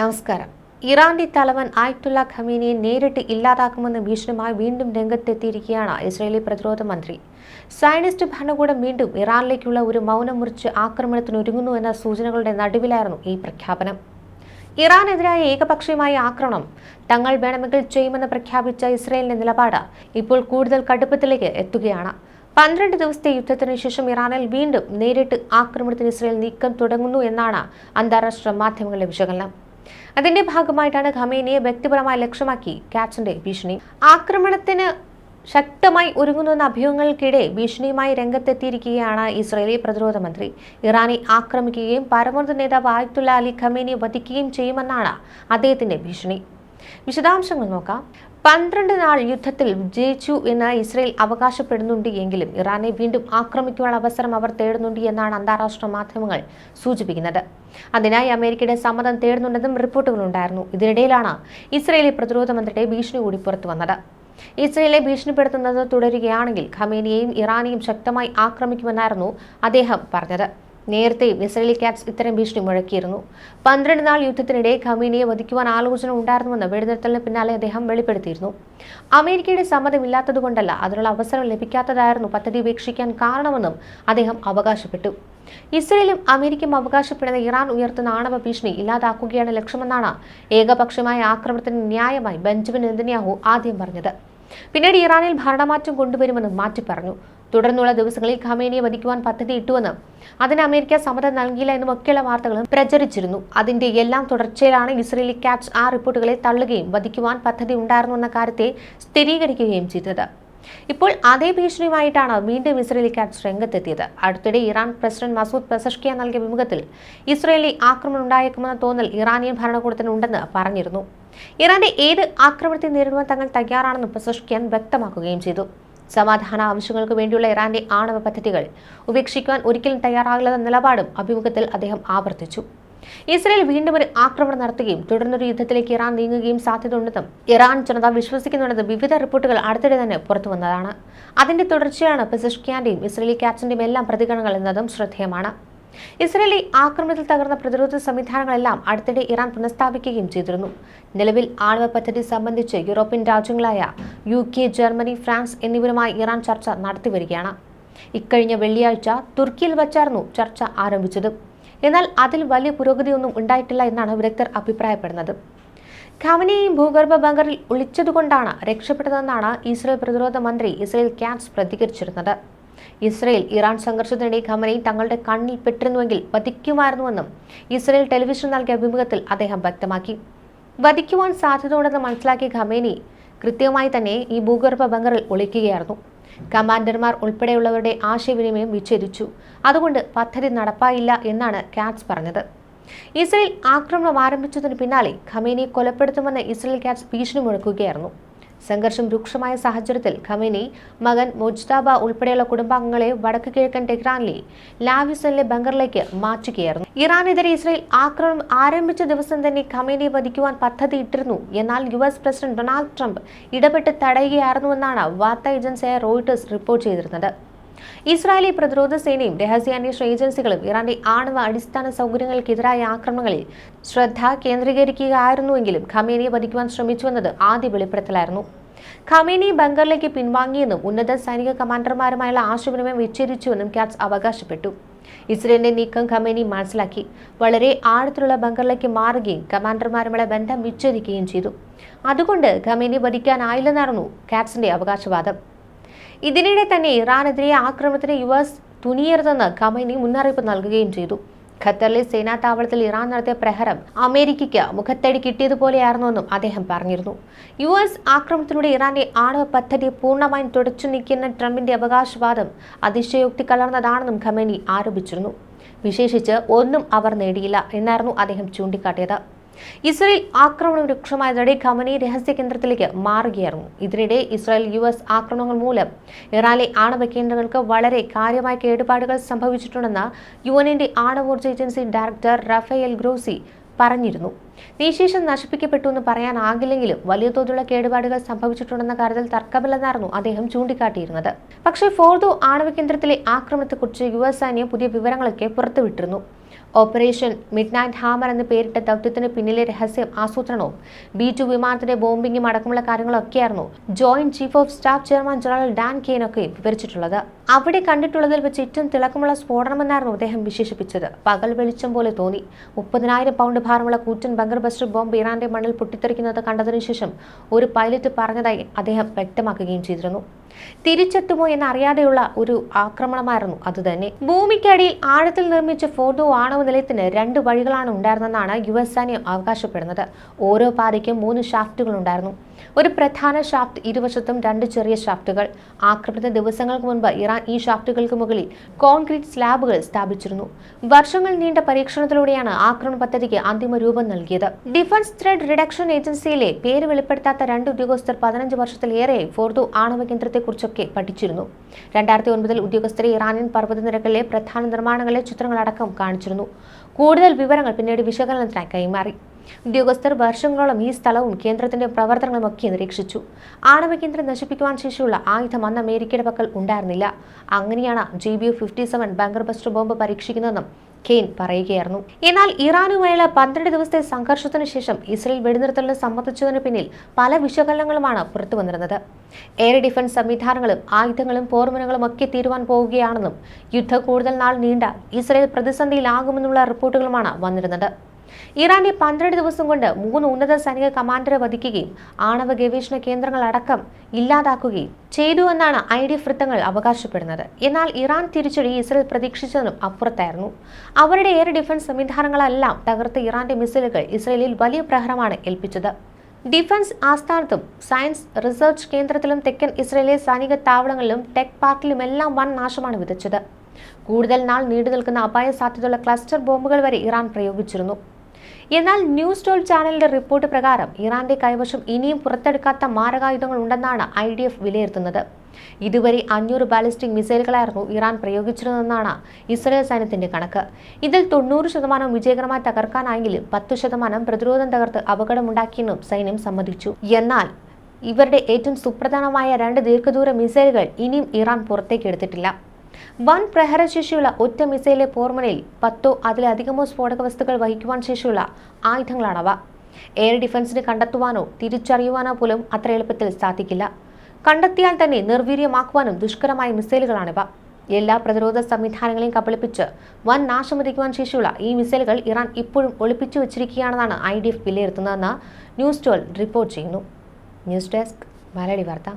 നമസ്കാരം. ഇറാന്റെ തലവൻ ആയിട്ടുള്ള ഖമീനിയെ നേരിട്ട് ഇല്ലാതാക്കുമെന്ന ഭീഷണിയുമായി വീണ്ടും രംഗത്തെത്തിയിരിക്കുകയാണ് ഇസ്രയേലി പ്രതിരോധ മന്ത്രി. സയനിസ്റ്റ് ഭരണകൂടം വീണ്ടും ഇറാനിലേക്കുള്ള ഒരു മൗനം മുറിച്ച് ആക്രമണത്തിന് ഒരുങ്ങുന്നു എന്ന സൂചനകളുടെ നടുവിലായിരുന്നു ഈ പ്രഖ്യാപനം. ഇറാനെതിരായ ഏകപക്ഷീയമായ ആക്രമണം തങ്ങൾ വേണമെങ്കിൽ ചെയ്യുമെന്ന് പ്രഖ്യാപിച്ച ഇസ്രയേലിന്റെ നിലപാട് ഇപ്പോൾ കൂടുതൽ കടുപ്പത്തിലേക്ക് എത്തുകയാണ്. പന്ത്രണ്ട് ദിവസത്തെ യുദ്ധത്തിന് ശേഷം ഇറാനിൽ വീണ്ടും നേരിട്ട് ആക്രമണത്തിന് ഇസ്രയേൽ നീക്കം തുടങ്ങുന്നു എന്നാണ് അന്താരാഷ്ട്ര മാധ്യമങ്ങളുടെ വിശകലനം. അതിന്റെ ഭാഗമായിട്ടാണ് ഖമേനിയെ വ്യക്തിപരമായി ലക്ഷ്യമാക്കി കാറ്റ്സിന്റെ ഭീഷണി. ആക്രമണത്തിന് ശക്തമായി ഒരുങ്ങുന്നുവെന്ന അഭ്യൂഹങ്ങൾക്കിടെ ഭീഷണിയുമായി രംഗത്തെത്തിയിരിക്കുകയാണ് ഇസ്രയേലി പ്രതിരോധ മന്ത്രി. ഇറാനെ ആക്രമിക്കുകയും പരമോന്നത നേതാവ് ആയത്തുള്ള അലി ഖമേനിയെ വധിക്കുകയും ചെയ്യുമെന്നാണ് അദ്ദേഹത്തിന്റെ ഭീഷണി. വിശദാംശങ്ങൾ നോക്കാം. പന്ത്രണ്ട് നാൾ യുദ്ധത്തിൽ വിജയിച്ചു എന്ന് ഇസ്രയേൽ അവകാശപ്പെടുന്നുണ്ട് എങ്കിലും ഇറാനെ വീണ്ടും ആക്രമിക്കാനുള്ള അവസരം അവർ തേടുന്നുണ്ട് എന്നാണ് അന്താരാഷ്ട്ര മാധ്യമങ്ങൾ സൂചിപ്പിക്കുന്നത്. അതിനായി അമേരിക്കയുടെ സമ്മതം തേടുന്നുണ്ടെന്നും റിപ്പോർട്ടുകളുണ്ടായിരുന്നു ഇതിനിടയിലാണ് ഇസ്രയേലി പ്രതിരോധ മന്ത്രിയുടെ ഭീഷണി കൂടി പുറത്തു വന്നത്. ഇസ്രയേലെ ഭീഷണിപ്പെടുത്തുന്നത് തുടരുകയാണെങ്കിൽ ഖമേനിയെയും ഇറാനെയും ശക്തമായി ആക്രമിക്കുമെന്നായിരുന്നു അദ്ദേഹം പറഞ്ഞത്. നേരത്തെയും ഇസ്രയേലി കാറ്റ്സ് ഇത്തരം ഭീഷണി മുഴക്കിയിരുന്നു. പന്ത്രണ്ട് നാൾ യുദ്ധത്തിനിടെ ഖമീനിയെ വധിക്കുവാൻ ആലോചന ഉണ്ടായിരുന്നുവെന്ന് വെടിനിർത്തലിന് പിന്നാലെ അദ്ദേഹം വെളിപ്പെടുത്തിയിരുന്നു. അമേരിക്കയുടെ സമ്മതമില്ലാത്തതുകൊണ്ടല്ല അതിനുള്ള അവസരം ലഭിക്കാത്തതായിരുന്നു പദ്ധതി ഉപേക്ഷിക്കാൻ കാരണമെന്നും അദ്ദേഹം അവകാശപ്പെട്ടു. ഇസ്രയേലും അമേരിക്കയും അവകാശപ്പെടുന്ന ഇറാൻ ഉയർത്തുന്ന ആണവ ഭീഷണി ഇല്ലാതാക്കുകയാണ് ലക്ഷ്യമെന്നാണ് ഏകപക്ഷമായ ആക്രമണത്തിന് ന്യായമായി ബെഞ്ചമിൻ നെതന്യാഹു ആദ്യം പറഞ്ഞത്. പിന്നീട് ഇറാനിൽ ഭരണമാറ്റം കൊണ്ടുവരുമെന്നും മാറ്റി പറഞ്ഞു തുടർന്നുള്ള ദിവസങ്ങളിൽ ഖമേനിയെ വധിക്കുവാൻ പദ്ധതി ഇട്ടുവെന്നും അതിന് അമേരിക്ക സമ്മതം നൽകിയില്ല എന്നും ഒക്കെയുള്ള വാർത്തകളും പ്രചരിച്ചിരുന്നു. അതിന്റെ എല്ലാം തുടർച്ചയിലാണ് ഇസ്രയേലി ക്യാറ്റ്സ് ആ റിപ്പോർട്ടുകളെ തള്ളുകയും വധിക്കുവാൻ പദ്ധതി ഉണ്ടായിരുന്നു എന്ന കാര്യത്തെ സ്ഥിരീകരിക്കുകയും ചെയ്തത്. ഇപ്പോൾ അതേ ഭീഷണിയുമായിട്ടാണ് വീണ്ടും ഇസ്രയേലി ക്യാറ്റ്സ് രംഗത്തെത്തിയത്. അടുത്തിടെ ഇറാൻ പ്രസിഡന്റ് മസൂദ് പെസഷ്കിയ നൽകിയ വിമുഖത്തിൽ ഇസ്രയേലി ആക്രമണം ഉണ്ടായേക്കുമെന്ന തോന്നൽ ഇറാനിയൻ ഭരണകൂടത്തിനുണ്ടെന്ന് പറഞ്ഞിരുന്നു. ഇറാന്റെ ഏത് ആക്രമണത്തെ നേരിടുവാൻ തങ്ങൾ തയ്യാറാണെന്ന് പെസഷ്കിയാൻ വ്യക്തമാക്കുകയും ചെയ്തു. സമാധാന ആവശ്യങ്ങൾക്ക് വേണ്ടിയുള്ള ഇറാന്റെ ആണവ പദ്ധതികൾ ഉപേക്ഷിക്കുവാൻ ഒരിക്കലും തയ്യാറാകില്ലെന്ന നിലപാടും അഭിമുഖത്തിൽ അദ്ദേഹം ആവർത്തിച്ചു. ഇസ്രയേൽ വീണ്ടും ഒരു ആക്രമണം നടത്തുകയും തുടർന്നൊരു യുദ്ധത്തിലേക്ക് ഇറാൻ നീങ്ങുകയും സാധ്യതയുണ്ടെന്നും ഇറാൻ ജനത വിശ്വസിക്കുന്നുണ്ടെന്നും വിവിധ റിപ്പോർട്ടുകൾ അടുത്തിടെ തന്നെ പുറത്തു വന്നതാണ്. അതിന്റെ തുടർച്ചയാണ് പെസിഷ്കിയാന്റെയും ഇസ്രയേലി ക്യാപ്റ്റന്റെയും എല്ലാം പ്രതികരണങ്ങൾ എന്നതും ശ്രദ്ധേയമാണ്. ഇസ്രയേലി ആക്രമണത്തിൽ തകർന്ന പ്രതിരോധ സംവിധാനങ്ങളെല്ലാം അടുത്തിടെ ഇറാൻ പുനഃസ്ഥാപിക്കുകയും ചെയ്തിരുന്നു. നിലവിൽ ആണവ പദ്ധതി സംബന്ധിച്ച് യൂറോപ്യൻ രാജ്യങ്ങളായ യു കെ ജർമ്മനി ഫ്രാൻസ് എന്നിവരുമായി ഇറാൻ ചർച്ച നടത്തിവരികയാണ്. ഇക്കഴിഞ്ഞ വെള്ളിയാഴ്ച തുർക്കിയിൽ വച്ചായിരുന്നു ചർച്ച ആരംഭിച്ചത്. എന്നാൽ അതിൽ വലിയ പുരോഗതിയൊന്നും ഉണ്ടായിട്ടില്ല എന്നാണ് വിദഗ്ധർ അഭിപ്രായപ്പെടുന്നത്. ഖവനിയെയും ഭൂഗർഭ ബങ്കറിൽ ഒളിച്ചതുകൊണ്ടാണ് രക്ഷപ്പെട്ടതെന്നാണ് ഇസ്രയേൽ പ്രതിരോധ മന്ത്രി ഇസ്രയേൽ ക്യാറ്റ്സ് പ്രതികരിച്ചിരുന്നത്. ഇസ്രയേൽ ഇറാൻ സംഘർഷത്തിനിടെ ഖമനയും തങ്ങളുടെ കണ്ണിൽ പെട്ടിരുന്നുവെങ്കിൽ വധിക്കുമായിരുന്നുവെന്നും ഇസ്രയേൽ ടെലിവിഷൻ നൽകിയ അഭിമുഖത്തിൽ അദ്ദേഹം വ്യക്തമാക്കി. വധിക്കുവാൻ സാധ്യതയുണ്ടെന്ന് മനസ്സിലാക്കിയ ഖമേനി കൃത്യമായി തന്നെ ഈ ഭൂഗർഭ ബങ്കറിൽ ഒളിക്കുകയായിരുന്നു. കമാൻഡർമാർ ഉൾപ്പെടെയുള്ളവരുടെ ആശയവിനിമയം വിച്ഛേദിച്ചു. അതുകൊണ്ട് പദ്ധതി നടപ്പായില്ല എന്നാണ് കാറ്റ്സ് പറഞ്ഞത്. ഇസ്രയേൽ ആക്രമണം ആരംഭിച്ചതിന് പിന്നാലെ ഖമേനിയെ കൊലപ്പെടുത്തുമെന്ന് ഇസ്രയേൽ കാറ്റ്സ് ഭീഷണി മുഴക്കുകയായിരുന്നു. സംഘർഷം രൂക്ഷമായ സാഹചര്യത്തിൽ ഖമേനി മകൻ മുജ്താബ ഉൾപ്പെടെയുള്ള കുടുംബാംഗങ്ങളെ വടക്ക് കിഴക്കൻ ടെഹ്റാനിലെ ലാവിസനിലെ ബങ്കറിലേക്ക് മാറ്റുകയായിരുന്നു. ഇറാനെതിരെ ഇസ്രയേൽ ആക്രമണം ആരംഭിച്ച ദിവസം തന്നെ ഖമേനിയെ വധിക്കുവാൻ പദ്ധതിയിട്ടിരുന്നു എന്നാൽ U S president Donald Trump ഇടപെട്ട് തടയുകയായിരുന്നുവെന്നാണ് വാർത്താ ഏജൻസിയായ റോയിട്ടേഴ്സ് റിപ്പോർട്ട് ചെയ്തിരുന്നത്. ഇസ്രായേലി പ്രതിരോധ സേനയും രഹസ്യാന്വേഷണ ഏജൻസികളും ഇറാന്റെ ആണവ അടിസ്ഥാന സൗകര്യങ്ങൾക്കെതിരായ ആക്രമണങ്ങളിൽ ശ്രദ്ധ കേന്ദ്രീകരിക്കുകയായിരുന്നുവെങ്കിലും ഖമേനിയെ വധിക്കുവാൻ ശ്രമിച്ചുവെന്നത് ആദ്യ വെളിപ്പെടുത്തലായിരുന്നു. ഖമേനി ബംഗറിലേക്ക് പിൻവാങ്ങിയെന്നും ഉന്നത സൈനിക കമാൻഡർമാരുമായുള്ള ആശയവിനിമയം വിച്ഛേദിച്ചുവെന്നും ക്യാറ്റ്സ് അവകാശപ്പെട്ടു. ഇസ്രയേലിന്റെ നീക്കം ഖമേനി മനസ്സിലാക്കി. വളരെ ആഴത്തിലുള്ള ബംഗറിലേക്ക് മാറുകയും കമാൻഡർമാരുമായുള്ള ബന്ധം വിച്ഛേദിക്കുകയും ചെയ്തു. അതുകൊണ്ട് ഖമേനി വധിക്കാനായില്ലെന്നായിരുന്നു കാറ്റ്സിന്റെ അവകാശവാദം. ഇതിനിടെ തന്നെ ഇറാനെതിരെ ആക്രമണത്തിന് യു എസ് തുനിയരുതെന്ന് ഖമൈനി മുന്നറിയിപ്പ് നൽകുകയും ചെയ്തു. ഖത്തറിലെ സേനാ താവളത്തിൽ ഇറാൻ നടത്തിയ പ്രഹരം അമേരിക്കയ്ക്ക് മുഖത്തടി കിട്ടിയതുപോലെയായിരുന്നുവെന്നും അദ്ദേഹം പറഞ്ഞിരുന്നു. യു എസ് ആക്രമണത്തിലൂടെ ഇറാന്റെ ആണവ പദ്ധതി പൂർണമായും തുടച്ചു നീക്കിയെന്ന ട്രംപിന്റെ അവകാശവാദം അതിശയോക്തി കലർന്നതാണെന്നും ഖമേനി ആരോപിച്ചിരുന്നു. വിശേഷിച്ച് ഒന്നും അവർ നേടിയില്ല എന്നായിരുന്നു അദ്ദേഹം ചൂണ്ടിക്കാട്ടിയത്. ഇസ്രയേൽ ആക്രമണം രൂക്ഷമായതോടെ ഖമനി രഹസ്യ കേന്ദ്രത്തിലേക്ക് മാറുകയായിരുന്നു. ഇതിനിടെ ഇസ്രായേൽ യു എസ് ആക്രമണങ്ങൾ മൂലം ഇറാനിലെ ആണവ കേന്ദ്രങ്ങൾക്ക് വളരെ കാര്യമായ കേടുപാടുകൾ സംഭവിച്ചിട്ടുണ്ടെന്ന് യു എന്നിന്റെ ആണവോർജ ഏജൻസി ഡയറക്ടർ റഫേൽ ഗ്രോസി പറഞ്ഞിരുന്നു. നിശേഷം നശിപ്പിക്കപ്പെട്ടു എന്ന് പറയാനാകില്ലെങ്കിലും വലിയ തോതിലുള്ള കേടുപാടുകൾ സംഭവിച്ചിട്ടുണ്ടെന്ന കാര്യത്തിൽ തർക്കമില്ലെന്നായിരുന്നു അദ്ദേഹം ചൂണ്ടിക്കാട്ടിയിരുന്നത്. പക്ഷേ ഫോർദോ ആണവ കേന്ദ്രത്തിലെ ആക്രമണത്തെക്കുറിച്ച് യു എസ് സൈന്യം പുതിയ വിവരങ്ങളൊക്കെ പുറത്തുവിട്ടിരുന്നു. ഓപ്പറേഷൻ മിഡ് നൈറ്റ് ഹാമർ എന്ന് പേരിട്ട ദൗത്യത്തിന് പിന്നിലെ രഹസ്യം ആസൂത്രണവും. ബി ടു വിമാനത്തിന്റെ ബോംബിങ്ങും അടക്കമുള്ള കാര്യങ്ങളൊക്കെയായിരുന്നു joint chief of staff chairman general Dan കെയ്നൊക്കെ വിവരിച്ചിട്ടുള്ളത്. അവിടെ കണ്ടിട്ടുള്ളതിൽ വെച്ച് ഏറ്റവും തിളക്കമുള്ള സ്ഫോടനമെന്നായിരുന്നു അദ്ദേഹം വിശേഷിപ്പിച്ചത്. പകൽ വെളിച്ചം പോലെ തോന്നി. മുപ്പതിനായിരം പൗണ്ട് ഭാരമുള്ള കൂറ്റൻ ബങ്കർ ബസ്റ്റർ ബോംബ് ഇറാന്റെ മണ്ണിൽ പൊട്ടിത്തെറിക്കുന്നത് കണ്ടതിനു ശേഷം ഒരു പൈലറ്റ് പറഞ്ഞതായി അദ്ദേഹം വ്യക്തമാക്കുകയും ചെയ്തിരുന്നു. തിരിച്ചെത്തുമോ എന്നറിയാതെയുള്ള ഒരു ആക്രമണമായിരുന്നു അത് തന്നെ ഭൂമിക്കടിയിൽ ആഴത്തിൽ നിർമ്മിച്ച ഫോർഡോ ആണവ നിലയത്തിന് രണ്ട് വഴികളാണ് ഉണ്ടായിരുന്നെന്നാണ് യു എസ് സൈന്യം അവകാശപ്പെടുന്നത്. ഓരോ പാതയ്ക്കും മൂന്ന് ഷാഫ്റ്റുകൾ ഉണ്ടായിരുന്നു. ഒരു പ്രധാന ഷാഫ്റ്റ് ഇരുവശത്തും രണ്ട് ചെറിയ ഷാഫ്റ്റുകൾ. ആക്രമണത്തിന് ദിവസങ്ങൾക്ക് മുൻപ് ഇറാൻ ഈ ഷാഫ്റ്റുകൾക്ക് മുകളിൽ കോൺക്രീറ്റ് സ്ലാബുകൾ സ്ഥാപിച്ചിരുന്നു. വർഷങ്ങൾ നീണ്ട പരീക്ഷണത്തിലൂടെയാണ് ആക്രമണ പദ്ധതിക്ക് അന്തിമ രൂപം നൽകിയത്. ഡിഫൻസ് ത്രെഡ് റിഡക്ഷൻ ഏജൻസിയിലെ പേര് വെളിപ്പെടുത്താത്ത രണ്ട് ഉദ്യോഗസ്ഥർ പതിനഞ്ച് വർഷത്തിലേറെ ഫോർദു ആണവ കേന്ദ്രത്തെക്കുറിച്ചൊക്കെ പഠിച്ചിരുന്നു. രണ്ടായിരത്തി ഒൻപതിൽ ഉദ്യോഗസ്ഥരെ ഇറാനിയൻ പർവതനിരകളിലെ പ്രധാന നിർമ്മാണങ്ങളിലെ ചിത്രങ്ങളടക്കം കാണിച്ചിരുന്നു. കൂടുതൽ വിവരങ്ങൾ പിന്നീട് വിശകലനത്തിനായി കൈമാറി. ഉദ്യോഗസ്ഥർ വർഷങ്ങളോളം ഈ സ്ഥലവും കേന്ദ്രത്തിന്റെ പ്രവർത്തനങ്ങളും ഒക്കെ നിരീക്ഷിച്ചു. ആണവ കേന്ദ്രം നശിപ്പിക്കുവാൻ ശേഷിയുള്ള ആയുധം അന്ന് അമേരിക്കയുടെ പക്കൽ ഉണ്ടായിരുന്നില്ല. അങ്ങനെയാണ് G B fifty seven bunker buster bomb പരീക്ഷിക്കുന്നതെന്നും Caine പറയുകയായിരുന്നു. എന്നാൽ ഇറാനുമായുള്ള പന്ത്രണ്ട് ദിവസത്തെ സംഘർഷത്തിനു ശേഷം ഇസ്രയേൽ വെടിനിർത്തലിന് സമ്മതിച്ചതിന് പിന്നിൽ പല വിശകലനങ്ങളുമാണ് പുറത്തു വന്നിരുന്നത് എയർ ഡിഫൻസ് സംവിധാനങ്ങളും ആയുധങ്ങളും പോർമനങ്ങളും ഒക്കെ തീരുവാൻ പോവുകയാണെന്നും യുദ്ധം കൂടുതൽ നാൾ നീണ്ട ഇസ്രയേൽ പ്രതിസന്ധിയിലാകുമെന്നുള്ള റിപ്പോർട്ടുകളുമാണ് വന്നിരുന്നത്. ഇറാന്റെ പന്ത്രണ്ട് ദിവസം കൊണ്ട് മൂന്ന് ഉന്നത സൈനിക കമാൻഡറെ വധിക്കുകയും ആണവ ഗവേഷണ കേന്ദ്രങ്ങൾ അടക്കം ഇല്ലാതാക്കുകയും ചെയ്തു എന്നാണ് ഐ ഡി എഫ് വൃത്തങ്ങൾ അവകാശപ്പെടുന്നത്. എന്നാൽ ഇറാൻ തിരിച്ചടി ഇസ്രയേൽ പ്രതീക്ഷിച്ചതിനും അപ്പുറത്തായിരുന്നു. അവരുടെ എയർ ഡിഫൻസ് സംവിധാനങ്ങളെല്ലാം തകർത്ത ഇറാന്റെ മിസൈലുകൾ ഇസ്രയേലിൽ വലിയ പ്രഹരമാണ് ഏൽപ്പിച്ചത്. ഡിഫൻസ് ആസ്ഥാനത്തും സയൻസ് റിസർച്ച് കേന്ദ്രത്തിലും തെക്കൻ ഇസ്രയേലിലെ സൈനിക താവളങ്ങളിലും ടെക് പാർക്കിലുമെല്ലാം വൻ നാശമാണ് വിതച്ചത്. കൂടുതൽ നാൾ നീണ്ടു നിൽക്കുന്ന അപായ സാധ്യതയുള്ള ക്ലസ്റ്റർ ബോംബുകൾ വരെ ഇറാൻ പ്രയോഗിച്ചിരുന്നു. എന്നാൽ ന്യൂസ് ടോൾ ചാനലിന്റെ റിപ്പോർട്ട് പ്രകാരം ഇറാന്റെ കൈവശം ഇനിയും പുറത്തെടുക്കാത്ത മാരകായുധങ്ങൾ ഉണ്ടെന്നാണ് ഐ ഡി എഫ് വിലയിരുത്തുന്നത്. ഇതുവരെ അഞ്ഞൂറ് ബാലിസ്റ്റിക് മിസൈലുകളായിരുന്നു ഇറാൻ പ്രയോഗിച്ചിരുന്നതെന്നാണ് ഇസ്രയേൽ സൈന്യത്തിന്റെ കണക്ക്. ഇതിൽ തൊണ്ണൂറ് ശതമാനം വിജയകരമായി തകർക്കാനായെങ്കിലും പത്ത് ശതമാനം പ്രതിരോധം തകർത്ത് അപകടമുണ്ടാക്കിയെന്നും സൈന്യം സമ്മതിച്ചു. എന്നാൽ ഇവരുടെ ഏറ്റവും സുപ്രധാനമായ രണ്ട് ദീർഘദൂര മിസൈലുകൾ ഇനിയും ഇറാൻ പുറത്തേക്ക് എടുത്തിട്ടില്ല. വൻ പ്രഹരശേഷിയുള്ള ഒറ്റ മിസൈലെ പോർമനയിൽ പത്തോ അതിലധികമോ സ്ഫോടക വസ്തുക്കൾ വഹിക്കുവാൻ ശേഷിയുള്ള ആയുധങ്ങളാണവ. എയർ ഡിഫൻസിന് കണ്ടെത്തുവാനോ തിരിച്ചറിയുവാനോ പോലും അത്ര എളുപ്പത്തിൽ സാധിക്കില്ല. കണ്ടെത്തിയാൽ തന്നെ നിർവീര്യമാക്കുവാനും ദുഷ്കരമായ മിസൈലുകളാണിവ. എല്ലാ പ്രതിരോധ സംവിധാനങ്ങളെയും കബളിപ്പിച്ച് വൻ നാശമതിക്കുവാൻ ശേഷിയുള്ള ഈ മിസൈലുകൾ ഇറാൻ ഇപ്പോഴും ഒളിപ്പിച്ചു വച്ചിരിക്കുകയാണെന്നാണ് ഐ ഡി എഫ് വിലയിരുത്തുന്നതെന്ന് ന്യൂസ് ട്വൽവ് റിപ്പോർട്ട് ചെയ്യുന്നു. News desk Malayali Vartha.